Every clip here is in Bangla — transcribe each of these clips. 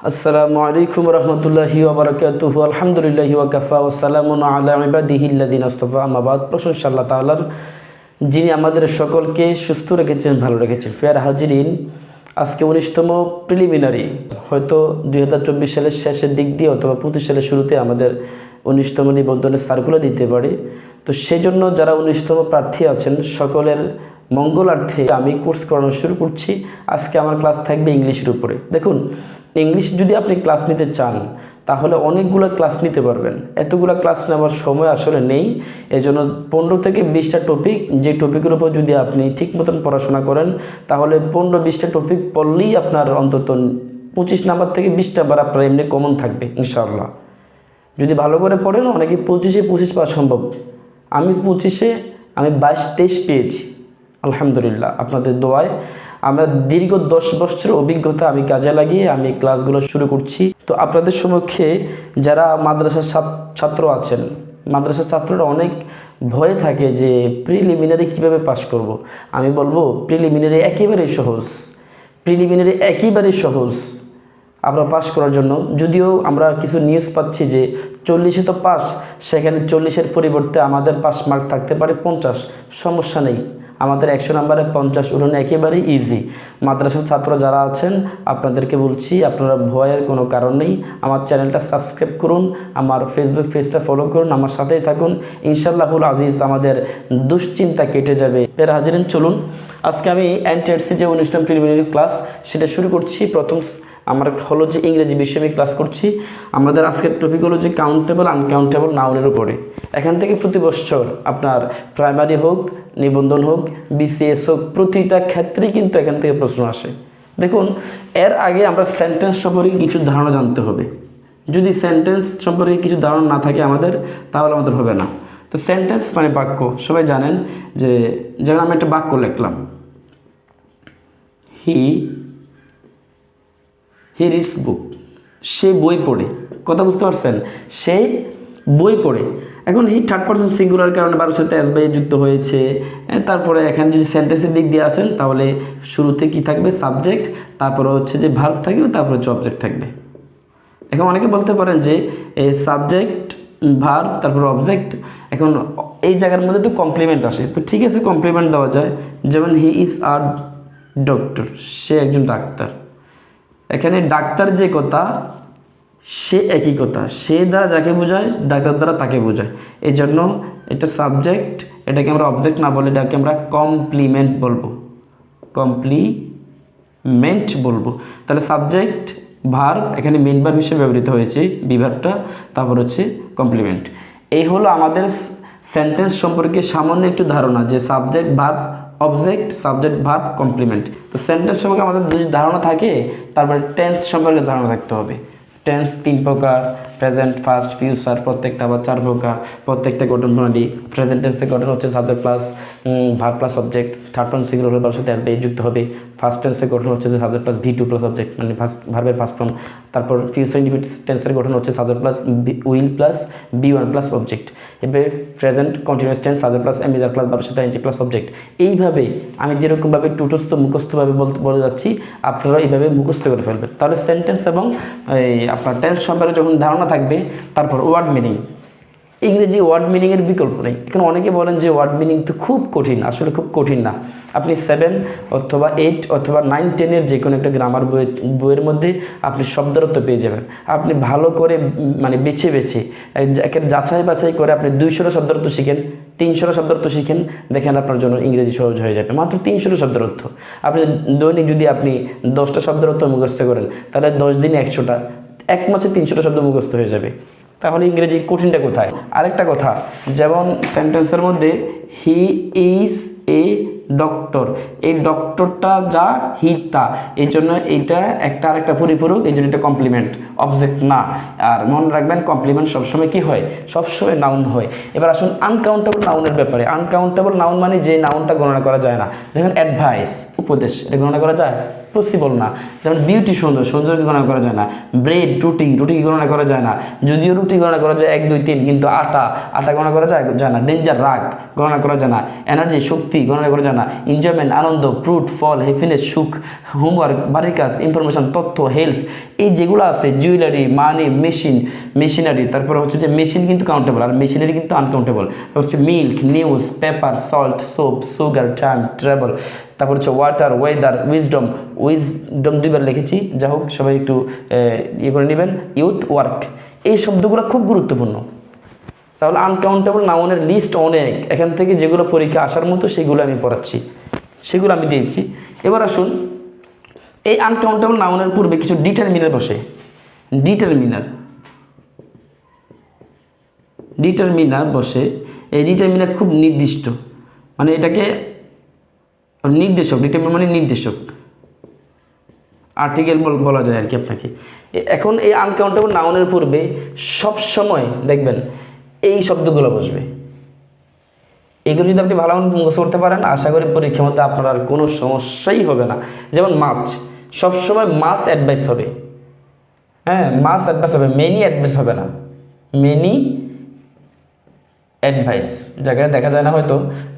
আসসালামু আলাইকুম রহমতুল্লাহি ওবরাকাতুহ আলহামদুলিল্লাহি ওয়াকাফা ওসালামুন আলা আস্তফা। আমাবাদ প্রশংসা আল্লাহ তাআলার যিনি আমাদের সকলকে সুস্থ রেখেছেন, ভালো রেখেছেন। ফেয়ার হাজিরিন, আজকে উনিশতম প্রিলিমিনারি। হয়তো দুই হাজার চব্বিশ সালের শেষের দিক দিয়ে অথবা পঁচিশ সালের শুরুতে আমাদের উনিশতম নিবন্ধনের সার্কুলার দিতে পারে। তো সেই জন্য যারা উনিশতম প্রার্থী আছেন, সকলের মঙ্গলার্থে আমি কোর্স করানো শুরু করছি। আজকে আমার ক্লাস থাকবে ইংলিশের উপরে। দেখুন, ইংলিশ যদি আপনি ক্লাস নিতে চান, তাহলে অনেকগুলো ক্লাস নিতে পারবেন। এতগুলো ক্লাস নেওয়ার সময় আসলে নেই। এজন্য পনেরো থেকে বিশটা টপিক যে টপিকের উপর যদি আপনি ঠিক মতন পড়াশোনা করেন, তাহলে পনেরো বিশটা টপিক পড়লেই আপনার অন্তত পঁচিশ নাম্বার থেকে বিশটা বার আপনার এমনি কমন থাকবে, ইনশাআল্লাহ। যদি ভালো করে পড়েন, অনেকে পঁচিশে পঁচিশ পাওয়া সম্ভব। আমি পঁচিশে, আমি বাইশ তেইশ পেয়েছি। আলহামদুলিল্লাহ, আপনাদের দোয়ায়। আমরা দীর্ঘ দশ বছরের অভিজ্ঞতা আমি কাজে লাগিয়ে আমি ক্লাসগুলো শুরু করছি। তো আপনাদের সমক্ষে যারা মাদ্রাসার ছাত্র আছেন, মাদ্রাসার ছাত্ররা অনেক ভয়ে থাকে যে প্রিলিমিনারি কীভাবে পাশ করব। আমি বলব প্রিলিমিনারি একেবারেই সহজ। প্রিলিমিনারি একেবারেই সহজ আমরা পাস করার জন্য। যদিও আমরা কিছু নিউজ পাচ্ছি যে চল্লিশে তো পাস সেখানে চল্লিশের পরিবর্তে আমাদের পাস মার্ক থাকতে পারে পঞ্চাশ। সমস্যা নেই। আমাদের একশো নম্বরে পঞ্চাশ উঠানো একেবারেই ইজি মাদ্রাসার ছাত্র যারা আছেন, আপনাদেরকে বলছি, আপনারা ভয়ের কোনো কারণ নেই। আমার চ্যানেলটা সাবস্ক্রাইব করুন, আমার ফেসবুক পেজটা ফলো করুন, আমার সাথেই থাকুন। ইনশাল্লাহুল আজিজ আমাদের দুশ্চিন্তা কেটে যাবে। এর হাজিরেন চলুন, আজকে আমি এনটিআরসি যে অনুষ্ঠান প্রিলিমিনারি ক্লাস সেটা শুরু করছি। প্রথম আমার হলো যে ইংরেজি বিষয়ে আমি ক্লাস করছি। আমাদের আজকের টপিক হলো যে কাউন্টেবল আনকাউন্টেবল নাউনের উপরে। এখান থেকে প্রতি বছর আপনার প্রাইমারি হোক নিবন্ধন হোক বিসিএস হোক, প্রতিটা ক্ষেত্রেই কিন্তু এখান থেকে প্রশ্ন আসে। দেখুন, এর আগে আমরা সেন্টেন্স সম্পর্কে কিছু ধারণা জানতে হবে। যদি সেন্টেন্স সম্পর্কে কিছু ধারণা না থাকে আমাদের, তাহলে আমাদের হবে না। তো সেন্টেন্স মানে বাক্য। সবাই জানেন যে, যেমন আমি একটা বাক্য লিখলাম। হি হি রিডস বুক সে বই পড়ে। কথা বুঝতে পারছেন? সে বই পড়ে। এখন হি থার্ড পার্সন সিঙ্গুলার কারণে বারোর সাথে এস বাই যুক্ত হয়েছে। হ্যাঁ, তারপরে এখানে যদি সেন্টেন্সের দিক দিয়ে আসেন তাহলে শুরুতে কি থাকবে? সাবজেক্ট তারপরে হচ্ছে যে ভার্ব থাকবে তারপরে হচ্ছে অবজেক্ট থাকবে। এখন অনেকে বলতে পারেন যে সাবজেক্ট ভার্ব তারপর অবজেক্ট এখন এই জায়গার মধ্যে তো কমপ্লিমেন্ট আসে। তো ঠিক আছে কমপ্লিমেন্ট দেওয়া যায়। যেমন হি ইজ আর ডক্টর সে একজন ডাক্তার। এখানে ডাক্তার যে কথা সে একই কথা। সে দ্বারা যাকে বোঝায়, ডাক্তার দ্বারা তাকে বোঝায়। এই জন্য এটা সাবজেক্ট এটাকে আমরা অবজেক্ট না বলে এটাকে আমরা কমপ্লিমেন্ট বলব। কমপ্লিমেন্ট বলব। তাহলে সাবজেক্ট ভার্ব এখানে মেন ভার্ব হিসেবে ব্যবহৃত হয়েছে বিভার্বটা তারপর হচ্ছে কমপ্লিমেন্ট এই হলো আমাদের সেন্টেন্স সম্পর্কে সামান্য একটু ধারণা যে subject verb object subject verb complement তো সেন্টেন্স সম্পর্কে আমাদের যদি ধারণা থাকে, তারপরে টেন্স সম্পর্কে ধারণা থাকতে হবে। টেন্স তিন প্রকার প্রেজেন্ট ফার্স্ট ফিউচার প্রত্যেকটা আবার চার প্রকার, প্রত্যেকটা গঠন প্রণালী প্রেজেন্ট টেন্সের গঠন হচ্ছে subject plus verb plus subject third person singular হলে সাথে অ্যাস যুক্ত হবে ফার্স্ট টেন্সের গঠন হচ্ছে subject plus V two plus subject মানে ফার্স্ট ভার্বের ফার্স্ট ফর্ম তারপর ফিউচার ইন্ডিপেন্ড টেন্সের গঠন হচ্ছে subject plus will plus V one plus object এবারে present continuous tense subject plus am is are plus ভার্বের সাথে এনজি প্লাস অবজেক্ট এইভাবে আমি যেরকমভাবে টুটস্থ, মুখস্থভাবে বলতে বলে যাচ্ছি আপনারা এইভাবে মুখস্থ করে ফেলবেন, তাহলে সেন্টেন্স এবং আপনার টেন্স সম্পর্কে যখন ধারণা থাকবে, তারপর ওয়ার্ড মিনিং ইংরেজি ওয়ার্ড মিনিংয়ের বিকল্প নেই। এখন অনেকে বলেন যে ওয়ার্ড মিনিং তো খুব কঠিন, আসলে খুব কঠিন না। আপনি সেভেন অথবা এইট অথবা নাইন টেনের যে কোনো একটা গ্রামার বই, বইয়ের মধ্যে আপনি শব্দরত্ব পেয়ে যাবেন। আপনি ভালো করে মানে বেছে বেছে, একের যাচাই বাছাই করে আপনি দুইশোটা শব্দরত্ব শিখেন তিনশোটা শব্দরত্ব শিখেন, দেখেন আপনার জন্য ইংরেজি সহজ হয়ে যাবে। মাত্র তিনশোটা শব্দরত্ব। আপনি দৈনিক যদি আপনি দশটা শব্দরত্ব মুখস্থ করেন, তাহলে দশ দিনে একশোটা এক মাসে তিনশোটা শব্দ মুখস্থ হয়ে যাবে। তাহলে ইংরেজি কঠিনটা কোথায়? আরেকটা কথা, যেমন সেন্টেন্সের মধ্যে হি ইজ এ ডক্টর এই ডক্টরটা যা হি তা। এই জন্য এইটা একটা আরেকটা পরিপূরক, এই জন্য এটা কমপ্লিমেন্ট অবজেক্ট না। আর মনে রাখবেন কমপ্লিমেন্ট সবসময় কি হয়? সবসময় নাউন হয়। এবার আসুন আনকাউন্টেবল নাউনের ব্যাপারে। আনকাউন্টেবল নাউন মানে যে নাউনটা গণনা করা যায় না। যেমন অ্যাডভাইস উপদেশ, এটা গণনা করা যায়? পসিবল না। যেমন বিউটি সুন্দর সৌন্দর্য গণনা করা যায় না? ব্রেড রুটি রুটি গণনা করা যায় না? যদিও রুটি গণনা করা যায় এক, দুই, তিন, কিন্তু আটা আটা গণনা করা যায় যায় না। ডেঞ্জার রাগ গণনা করা যায় না। এনার্জি শক্তি গণনা করা যায় না। এনজয়মেন্ট আনন্দ ফ্রুট ফল হ্যাপিনেস সুখ হোমওয়ার্ক বাড়ির কাজ ইনফরমেশন তথ্য হেল্প এই যেগুলো আছে জুয়েলারি মানি মেশিন মেশিনারি তারপরে হচ্ছে যে মেশিন কিন্তু কাউন্টেবল আর মেশিনারি কিন্তু আনকাউন্টেবল হচ্ছে milk news paper salt soap sugar time travel তারপর হচ্ছে ওয়াটার ওয়েদার উইজডম উইজডম দুইবার লিখেছি। যা হোক, সবাই একটু ইয়ে করে নেবেন। ইউথ ওয়ার্ক এই শব্দগুলো খুব গুরুত্বপূর্ণ। তাহলে আনকাউন্টেবল নাউনের লিস্ট অনেক। এখান থেকে যেগুলো পরীক্ষা আসার মতো, সেগুলো আমি পড়াচ্ছি। সেগুলো আমি দিয়েছি। এবার আসুন, এই আনকাউন্টেবল নাউনের পূর্বে কিছু ডিটারমিনার বসে। ডিটারমিনার ডিটারমিনার বসে। এই ডিটারমিনার খুব নির্দিষ্ট। মানে এটাকে নির্দেশক ডিটারমিনার মানে নির্দেশক। আর্টিকেল বলা যায় আর কি আপনাকে এখন এই আনকাউন্টেবল নাউনের পূর্বে সব সময় দেখবেন এই শব্দগুলো বসবে। এগুলো যদি আপনি ভালো মুখস্থ করতে পারেন, আশা করি পরীক্ষার মধ্যে আপনার আর কোনো সমস্যাই হবে না। যেমন মাছ সবসময় মাছ অ্যাডভাইস হবে। হ্যাঁ মাছ অ্যাডভাইস হবে মেনি অ্যাডভাইস হবে না। মেনি অ্যাডভাইস জায়গায় দেখা যায় না হয়তো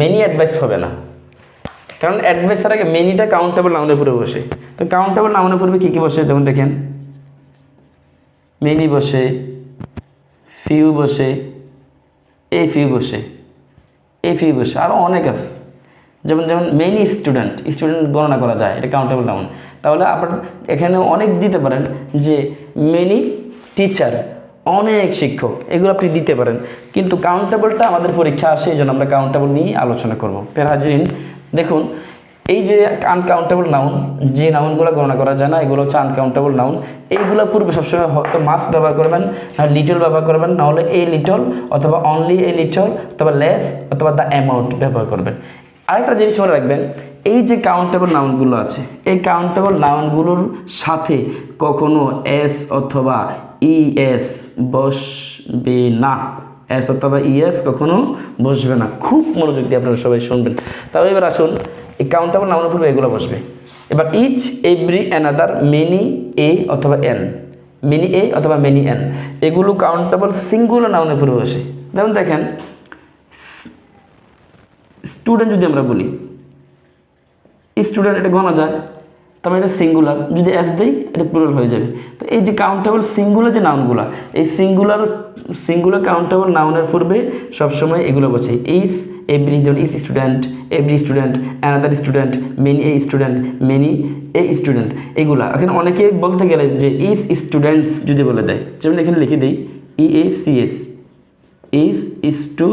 মেনি অ্যাডভাইস হবে না। কারণ অ্যাডভাইসের আগে মেনিটা কাউন্টেবল নাউনের উপরে বসে। তো কাউন্টেবল নাউনের পূর্বে কী কী বসে যেমন দেখেন। মেনি বসে ফিউ বসে এই ফিউ বসে এই ফিউ বসে আরও অনেক আছে। যেমন যেমন মেনি স্টুডেন্ট স্টুডেন্ট গণনা করা যায়, এটা কাউন্টেবল নাউন তাহলে আপনার এখানে অনেক দিতে পারেন যে মেনি টিচার অনেক শিক্ষক, এগুলো আপনি দিতে পারেন। কিন্তু কাউন্টেবলটা আমাদের পরীক্ষা আসে, এই জন্য আমরা কাউন্টেবল নিয়ে আলোচনা করব। ফের হাজিরিন দেখুন, এই যে আনকাউন্টেবল নাউন যে নাউনগুলো গণনা করা যায় না, এগুলো হচ্ছে আনকাউন্টেবল নাউন এইগুলো পূর্বে সবসময় হয়তো মাস ব্যবহার করবেন, না লিটল ব্যবহার করবেন, না হলে এ লিটল অথবা অনলি এ লিটল অথবা লেস অথবা দ্য অ্যামাউন্ট ব্যবহার করবেন। আরেকটা জিনিস মনে রাখবেন, এই যে কাউন্টেবল নাউনগুলো আছে, এই কাউন্টেবল নাউনগুলোর সাথে কখনো এস অথবা ই এস বসবে না। এস অথবা ইএস কখনো বসবে না। খুব মনোযোগ দিয়ে আপনারা সবাই শুনবেন। তাহলে এবার আসুন, এই কাউন্টেবল নাউনের পূর্বে এগুলো বসবে। এবার each every another many a অথবা এন মেনি এ অথবা মেনি এন এগুলো কাউন্টেবল সিঙ্গুলার নাউনের পূর্বে বসে। যেমন দেখেন স্টুডেন্ট যদি আমরা বলি স্টুডেন্ট এটা গণা যায়। তবে এটা সিঙ্গুলার যদি এস দেই, এটা প্লুরাল হয়ে যাবে। তো এই যে কাউন্টেবল সিঙ্গুলার যে নাউনগুলো এই সিঙ্গুলার সিঙ্গুলার কাউন্টেবল নাউনের পূর্বে সবসময় এগুলো বসে ইস এভরি যেমন each student every student another student many a student many a student এগুলা। এখানে অনেকে বলতে গেলে যে ইস স্টুডেন্টস যদি বলে দেয়, যেমন এখানে লিখে দিই E A C S each each to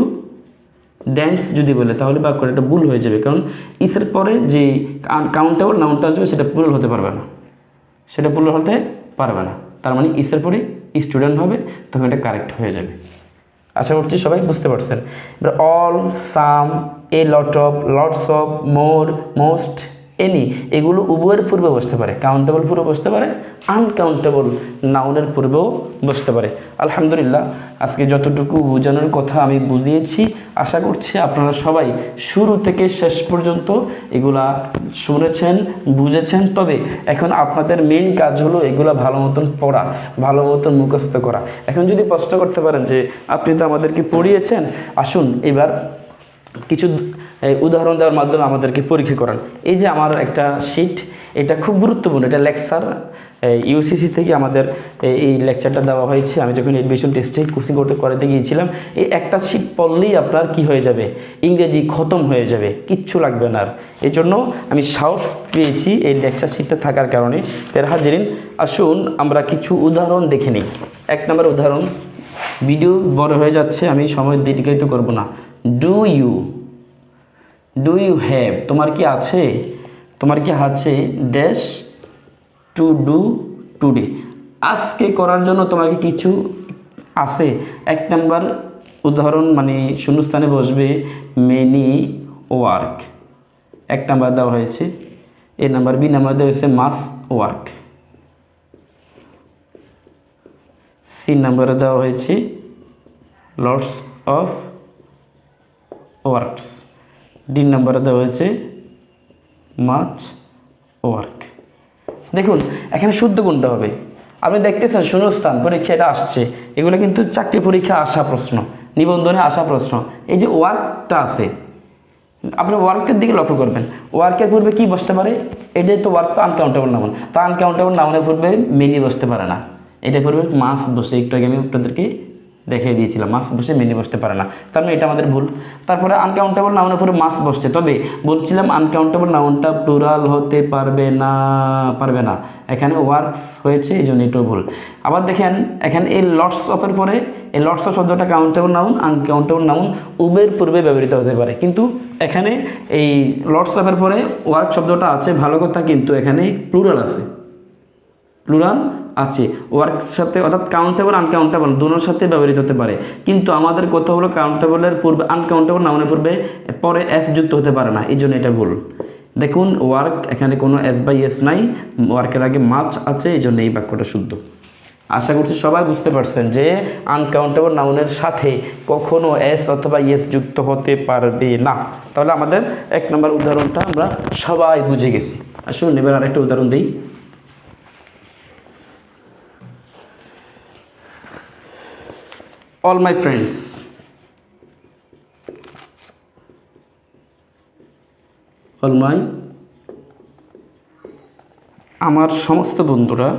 dance যদি বলে, তাহলে বাক্যটা একটা ভুল হয়ে যাবে। কারণ ইসের পরে যে কাউন্টেবল নাউনটা আসবে, সেটা পুরুল হতে পারবে না। সেটা পুরুল হতে পারবে না। তার মানে ইসের পরে স্টুডেন্ট হবে, তখন এটা কারেক্ট হয়ে যাবে। আশা করছি সবাই বুঝতে পারছেন। এবার all some a lot of lots of more most any এগুলো উভয়ের পূর্বে বসতে পারে। কাউন্টেবল পূর্বে বসতে পারে আনকাউন্টেবল নাউনের পূর্বেও বসতে পারে। আলহামদুলিল্লাহ, আজকে যতটুকু বোঝানোর কথা আমি বুঝিয়েছি, আশা করছি আপনারা সবাই শুরু থেকে শেষ পর্যন্ত এগুলা শুনেছেন, বুঝেছেন। তবে এখন আপনাদের মেন কাজ হলো এগুলা ভালো মতন পড়া, ভালো মতন মুখস্থ করা। এখন যদি প্রশ্ন করতে পারেন যে আপনি তো আমাদেরকে পড়িয়েছেন, আসুন এবার কিছু উদাহরণ দেওয়ার মাধ্যমে আমাদেরকে পরীক্ষা করান। এই যে আমার একটা শিট এটা খুব গুরুত্বপূর্ণ, এটা লেকচার ইউসিসি থেকে আমাদের এই- লেকচারটা দেওয়া হয়েছে। আমি যখন এডমিশন টেস্টে কোচিং করতে, করাতে গিয়েছিলাম, এই একটা শিট পড়লেই আপনার কি হয়ে যাবে? ইংরেজি খতম হয়ে যাবে, কিচ্ছু লাগবে না আর। এই জন্য আমি সাহস পেয়েছি এই লেকচার শিটটা থাকার কারণে। এর হাজিরিন, আসুন আমরা কিছু উদাহরণ দেখে নিই। এক নম্বর উদাহরণ ভিডিও বড় হয়ে যাচ্ছে, আমি সময় দীর্ঘায়িত করব না। Do you do you have তোমার কি আছে? তোমার কি আছে? ড্যাশ টু ডু টুডে আজকে করার জন্য তোমাকে কিছু আছে। এক নাম্বার উদাহরণ মানে শূন্যস্থানে বসবে মেনি ওয়ার্ক এক নাম্বার দেওয়া হয়েছে। এ নাম্বার বি, নাম্বার দেওয়া হয়েছে মাস ওয়ার্ক সি নাম্বারে দেওয়া হয়েছে লটস অফ ওয়ার্কস ডি নাম্বারে দেওয়া হয়েছে মাছ ওয়ার্ক দেখুন, এখানে শুদ্ধ কোনটা হবে। আপনি দেখতেছেন শূন্যস্থান, পরীক্ষা এটা আসছে। এগুলো কিন্তু চাকরি পরীক্ষা আসা প্রশ্ন, নিবন্ধনে আসা প্রশ্ন। এই যে ওয়ার্কটা আছে, আপনি ওয়ার্কের দিকে লক্ষ্য করবেন। ওয়ার্কের পূর্বে কি বসতে পারে? এটাই তো ওয়ার্ক তো আনকাউন্টেবল নাউন তো আনকাউন্টেবল নাউনের পূর্বে মেনি বসতে পারে না। এটা পূর্বে মাস বসে, একটু আগে আমি আপনাদেরকে দেখিয়ে দিয়েছিলাম। মাস বসে মেনি বসতে পারে না। তার মানে এটা আমাদের ভুল। তারপরে আনকাউন্টেবল নাউনের উপরে মাস বসছে। তবে বলছিলাম আনকাউন্টেবল নাউনটা প্লুরাল হতে পারবে না পারবে না। এখানে ওয়ার্কস হয়েছে, এই জন্য এটাও ভুল। আবার দেখেন, এখানে এই লটস অফের পরে, এই লটস অফ শব্দটা কাউন্টেবল নাউন আনকাউন্টেবল নাউন উবের পূর্বে ব্যবহৃত হতে পারে। কিন্তু এখানে এই লটস অফের পরে ওয়ার্ক শব্দটা আছে, ভালো কথা, কিন্তু এখানে প্লুরাল আছে। প্লুরাল আছে। ওয়ার্ক সাথে অর্থাৎ কাউন্টেবল আনকাউন্টেবল দুটোর সাথে ব্যবহৃত হতে পারে। কিন্তু আমাদের কথা হলো কাউন্টেবলের পূর্বে আনকাউন্টেবল নাউনের পূর্বে, পরে এস যুক্ত হতে পারে না। এই জন্য এটা ভুল। দেখুন ওয়ার্ক এখানে কোনো এস বাই এস নাই। ওয়ার্কের আগে মাছ আছে এই জন্য এই বাক্যটা শুদ্ধ। আশা করছি সবাই বুঝতে পারছেন যে আনকাউন্টেবল নাউনের সাথে কখনো এস অথবা ইয়েস যুক্ত হতে পারবে না। তাহলে আমাদের এক নম্বর উদাহরণটা আমরা সবাই বুঝে গেছি। আসুন, এবার আরেকটা উদাহরণ দিই। All my friends. All my আমার সমস্ত বন্ধুরা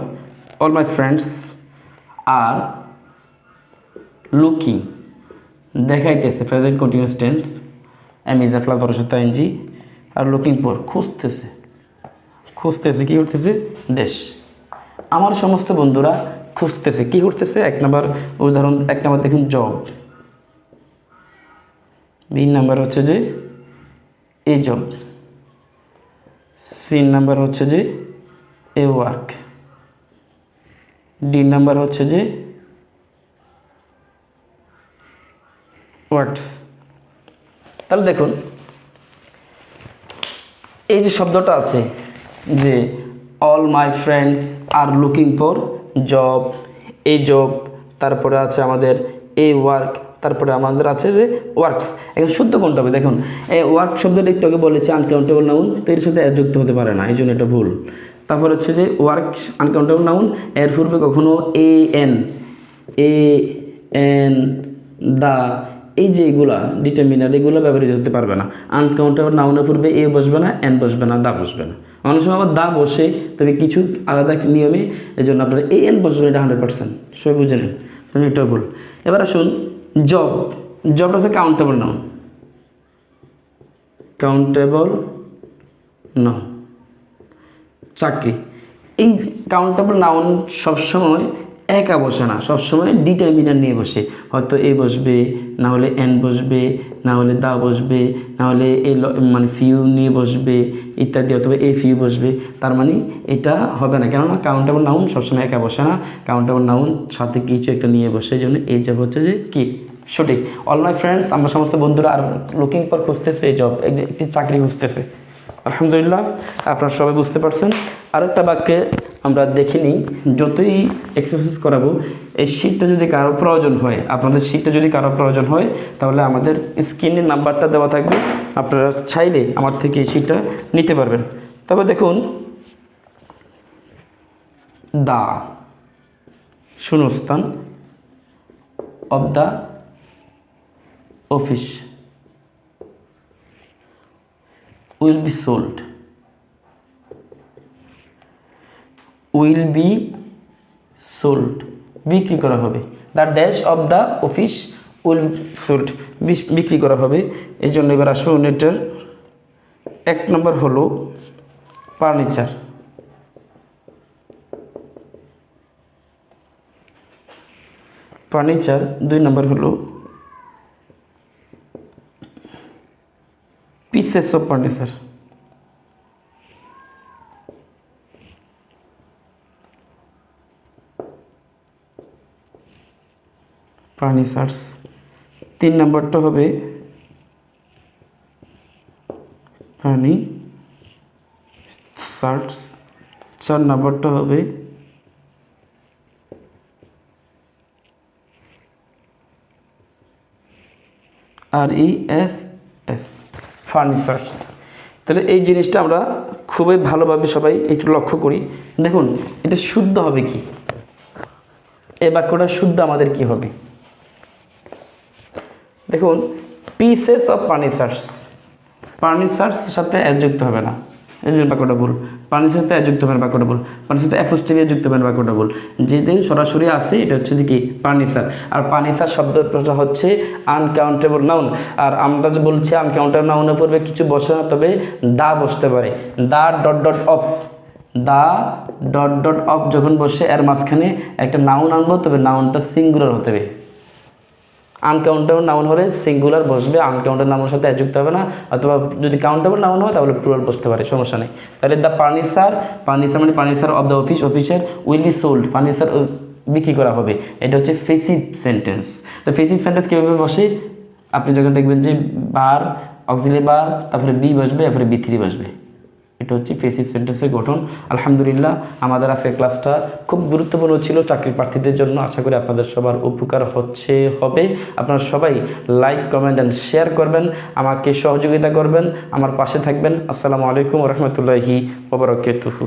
all my friends are looking দেখাইতেছে present continuous tense is plus ভরসা এনজি আর লুকিং পর খুঁজতেছে। খুঁজতেছে কী করতেছে দেশ। আমার সমস্ত বন্ধুরা খুঁজতেছে। কী করতেছে এক নম্বর উদাহরণ, এক নম্বর দেখুন জব বি নাম্বার হচ্ছে যে, এ জব সি নাম্বার হচ্ছে যে, এ ওয়ার্ক ডি নাম্বার হচ্ছে যে ওয়ার্কস তাহলে দেখুন, এই যে শব্দটা আছে যে all my friends are looking for job এই জব তারপরে আছে আমাদের এ ওয়ার্ক তারপরে আমাদের আছে যে ওয়ার্কস এখন শুদ্ধ কোনটা হবে? দেখুন এই ওয়ার্ক শব্দটা একটু আগে বলেছি আনকাউন্টেবল নাউন তো এর সাথে যুক্ত হতে পারে না, এই জন্য এটা ভুল। তারপর হচ্ছে যে ওয়ার্ক আনকাউন্টেবল নাউন এর পূর্বে কখনো এ এন এ এন দা এই যে এগুলা ডিটারমিনার এগুলো ব্যবহৃত হতে পারবে না। আনকাউন্টেবল নাউনের পূর্বে এ বসবে না এন বসবে না দা বসবে না। অনেক সময় আবার দা বসে তবে কিছু আলাদা নিয়মে এই জন্য আপনার এ এন বসবে এটা হান্ড্রেড পার্সেন্ট সবাই বুঝে নেন। তুমি এটাও ভুল। এবার আসুন জব জবটা হচ্ছে কাউন্টেবল নাম কাউন্টেবল নাউন চাকরি। এই কাউন্টেবল নাউন সবসময় একা বসে না, সবসময় ডিটারমিনার নিয়ে বসে। হয়তো এ বসবে, না হলে এন বসবে, না হলে দা বসবে, না হলে এ মানে ফিউ নিয়ে বসবে, ইত্যাদি, অথবা এ ফিউ বসবে। তার মানে এটা হবে না। কেননা কাউন্টেবল নাউন সবসময় একা বসে না। কাউন্টেবল নাউন সাথে কিছু একটা নিয়ে বসে। জন্য এই জব হচ্ছে যে কি? সঠিক। অল মাই ফ্রেন্ডস আমরা সমস্ত বন্ধুরা আর লুকিং পর খুঁজতেছে এই জব একটি চাকরি খুঁজতেছে। আলহামদুলিল্লাহ, আপনারা সবাই বুঝতে পারছেন। আরেকটা বাক্যে আমরা দেখে নিই, যতই এক্সারসাইজ করাবো, এই শীটটা যদি কারও প্রয়োজন হয়, আপনাদের শীটটা যদি কারও প্রয়োজন হয়, তাহলে আমাদের স্ক্রিনের নাম্বারটা দেওয়া থাকবে। আপনারা চাইলে আমার থেকে এই শীটটা নিতে পারবেন। তবে দেখুন, দা, শূন্যস্থান of the office will be sold. Will be sold. বিক্রি করা হবে। The dash of the office will sold বিক্রি করা হবে। এই জন্য এবার আসুন এটার এক নম্বর হলো ফার্নিচার ফার্নিচার দুই নম্বর হলো pieces of furniture ফার্নিচার্স তিন নম্বরটা হবে ফার্নি শার্টস চার নম্বরটা হবে আর ই এস ফার্নিচার্স তাহলে এই জিনিসটা আমরা খুবই ভালোভাবে সবাই একটু লক্ষ্য করি। দেখুন, এটা শুদ্ধ হবে কি? এই বাক্যটা শুদ্ধ আমাদের কি হবে? দেখুন পিসেস অফ পানিসার্স পানিসার্স সাথে যুক্ত হবে না। এই যে বাক্যটা পানির সাথে যুক্ত হবে বাক্যটা ভুল পানির সাথে অ্যাপোস্টিভে যুক্ত হবে বাক্যটা যেদিন সরাসরি আছে এটা হচ্ছে যে কি? পানিসার আর পানিসার শব্দটা হচ্ছে আনকাউন্টেবল নাউন আর আমরা যে বলছি আনকাউন্টেবল নাউনের পূর্বে কিছু বসে না, তবে দা বসতে পারে। The dot dot of the dot dot of যখন বসে, এর মাঝখানে একটা নাউন আনব, তবে নাউনটা সিঙ্গুলার হতে হবে। আনকাউন্টেবল নাউন হলে সিঙ্গুলার বসবে আনকাউন্টেবল নাউনের সাথে যুক্ত হবে না, অথবা যদি কাউন্টেবল নাউন হয় তাহলে প্লুরাল বসতে পারে, সমস্যা নেই। তাহলে দ্য পানিসার পানিসার মানে পানিসার অফ দ্য অফিস অফিসের উইল বি সোল্ড পানিসার বিক্রি করা হবে। এটা হচ্ছে ফেসিভ সেন্টেন্স তো ফেসিভ সেন্টেন্স কীভাবে বসে? আপনি যখন দেখবেন যে বার অক্সিলি বার তারপরে বি বসবে, তারপরে বি থ্রি বসবে। এটা হচ্ছে পেসিভ সেন্টেন্সের গঠন। আলহামদুলিল্লাহ, আমাদের আজকের ক্লাসটা খুব গুরুত্বপূর্ণ ছিল চাকরি প্রার্থীদের জন্য। আশা করি আপনাদের সবার উপকার হচ্ছে, হবে। আপনারা সবাই লাইক কমেন্ট অ্যান্ড শেয়ার করবেন, আমাকে সহযোগিতা করবেন, আমার পাশে থাকবেন। আসসালামু আলাইকুম রহমতুল্লাহি ওবরাকাতুহু